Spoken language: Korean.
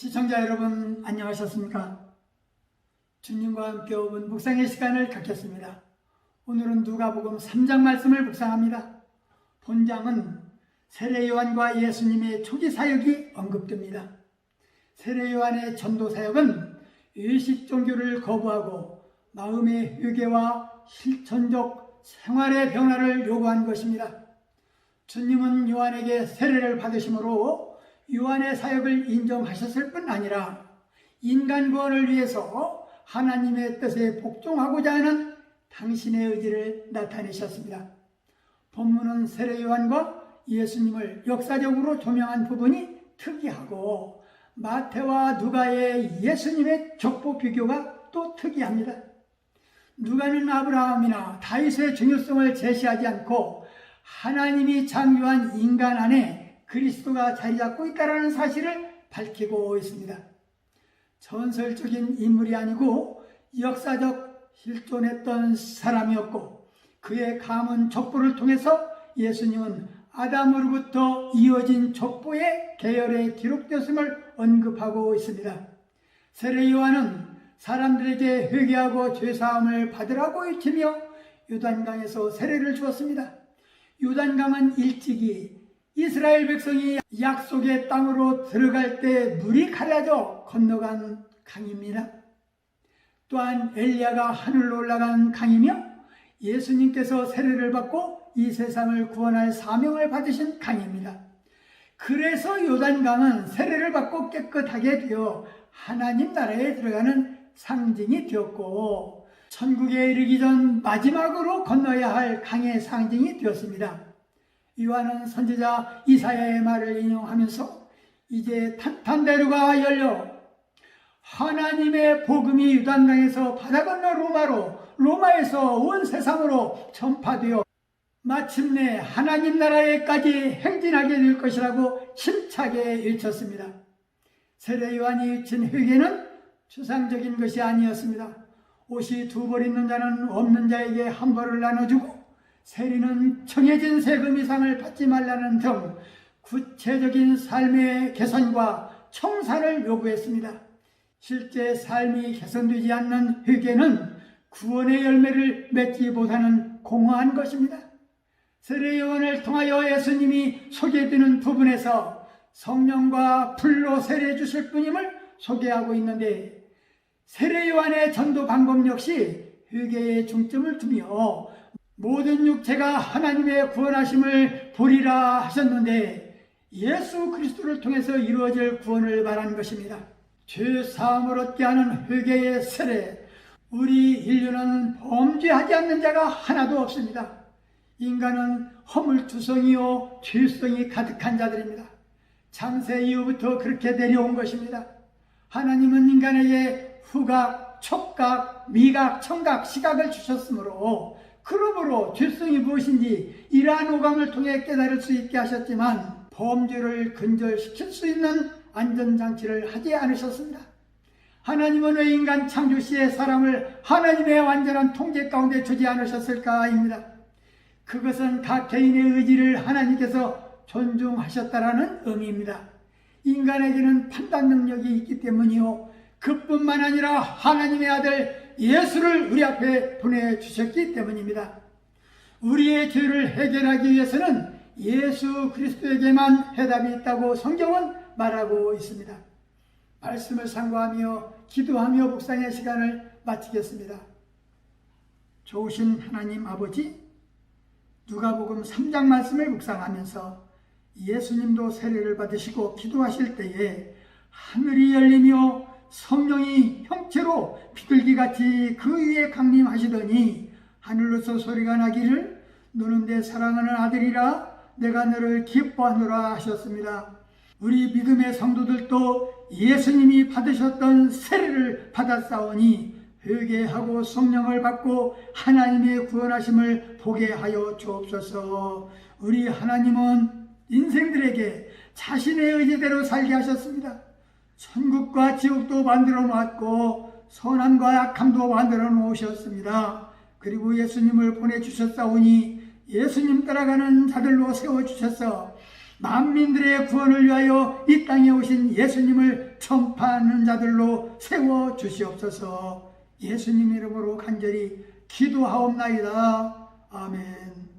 시청자 여러분 안녕하셨습니까? 주님과 함께 오은 묵상의 시간을 갖겠습니다. 오늘은 누가복음 3장 말씀을 묵상합니다. 본장은 세례 요한과 예수님의 초기 사역이 언급됩니다. 세례 요한의 전도 사역은 의식 종교를 거부하고 마음의 회개와 실천적 생활의 변화를 요구한 것입니다. 주님은 요한에게 세례를 받으심으로 요한의 사역을 인정하셨을 뿐 아니라 인간 구원을 위해서 하나님의 뜻에 복종하고자 하는 당신의 의지를 나타내셨습니다. 본문은 세례 요한과 예수님을 역사적으로 조명한 부분이 특이하고 마태와 누가의 예수님의 족보 비교가 또 특이합니다. 누가는 아브라함이나 다윗의 중요성을 제시하지 않고 하나님이 창조한 인간 안에 그리스도가 자리 잡고 있다는 사실을 밝히고 있습니다. 전설적인 인물이 아니고 역사적 실존했던 사람이었고 그의 가문 족보를 통해서 예수님은 아담으로부터 이어진 족보의 계열에 기록되었음을 언급하고 있습니다. 세례 요한은 사람들에게 회개하고 죄사함을 받으라고 외치며 요단강에서 세례를 주었습니다. 요단강은 일찍이 이스라엘 백성이 약속의 땅으로 들어갈 때 물이 갈라져 건너간 강입니다. 또한 엘리야가 하늘로 올라간 강이며 예수님께서 세례를 받고 이 세상을 구원할 사명을 받으신 강입니다. 그래서 요단강은 세례를 받고 깨끗하게 되어 하나님 나라에 들어가는 상징이 되었고 천국에 이르기 전 마지막으로 건너야 할 강의 상징이 되었습니다. 요한은 선지자 이사야의 말을 인용하면서 이제 탄탄대로가 열려 하나님의 복음이 유단강에서 바다 건너 로마로 로마에서 온 세상으로 전파되어 마침내 하나님 나라에까지 행진하게 될 것이라고 힘차게 외쳤습니다. 세례 요한이 외친 회개는 추상적인 것이 아니었습니다. 옷이 두 벌 있는 자는 없는 자에게 한 벌을 나눠주고 세리는 정해진 세금 이상을 받지 말라는 등 구체적인 삶의 개선과 청산을 요구했습니다. 실제 삶이 개선되지 않는 회개는 구원의 열매를 맺지 못하는 공허한 것입니다. 세례 요한을 통하여 예수님이 소개되는 부분에서 성령과 불로 세례 주실 분임을 소개하고 있는데 세례 요한의 전도 방법 역시 회개에 중점을 두며 모든 육체가 하나님의 구원하심을 보리라 하셨는데 예수 그리스도를 통해서 이루어질 구원을 말하는 것입니다. 죄 사함을 얻게 하는 회개의 세례 우리 인류는 범죄하지 않는 자가 하나도 없습니다. 인간은 허물투성이요 죄성이 가득한 자들입니다. 창세 이후부터 그렇게 내려온 것입니다. 하나님은 인간에게 후각, 촉각, 미각, 청각, 시각을 주셨으므로 그러므로 죄성이 무엇인지 이러한 오감을 통해 깨달을 수 있게 하셨지만 범죄를 근절시킬 수 있는 안전장치를 하지 않으셨습니다. 하나님은 왜 인간 창조 시에 사람을 하나님의 완전한 통제 가운데 주지 않으셨을까입니다. 그것은 각 개인의 의지를 하나님께서 존중하셨다라는 의미입니다. 인간에게는 판단 능력이 있기 때문이요. 그뿐만 아니라 하나님의 아들 예수를 우리 앞에 보내주셨기 때문입니다. 우리의 죄를 해결하기 위해서는 예수 그리스도에게만 해답이 있다고 성경은 말하고 있습니다. 말씀을 상고하며 기도하며 묵상의 시간을 마치겠습니다. 좋으신 하나님 아버지, 누가복음 3장 말씀을 묵상하면서 예수님도 세례를 받으시고 기도하실 때에 하늘이 열리며 성령이 형체로 비둘기같이 그 위에 강림하시더니 하늘로서 소리가 나기를 너는 내 사랑하는 아들이라 내가 너를 기뻐하노라 하셨습니다. 우리 믿음의 성도들도 예수님이 받으셨던 세례를 받았사오니 회개하고 성령을 받고 하나님의 구원하심을 보게 하여 주옵소서. 우리 하나님은 인생들에게 자신의 의지대로 살게 하셨습니다. 천국과 지옥도 만들어 놓았고 선함과 약함도 만들어 놓으셨습니다. 그리고 예수님을 보내주셨사오니 예수님 따라가는 자들로 세워주셔서 만민들의 구원을 위하여 이 땅에 오신 예수님을 전파하는 자들로 세워주시옵소서 예수님 이름으로 간절히 기도하옵나이다. 아멘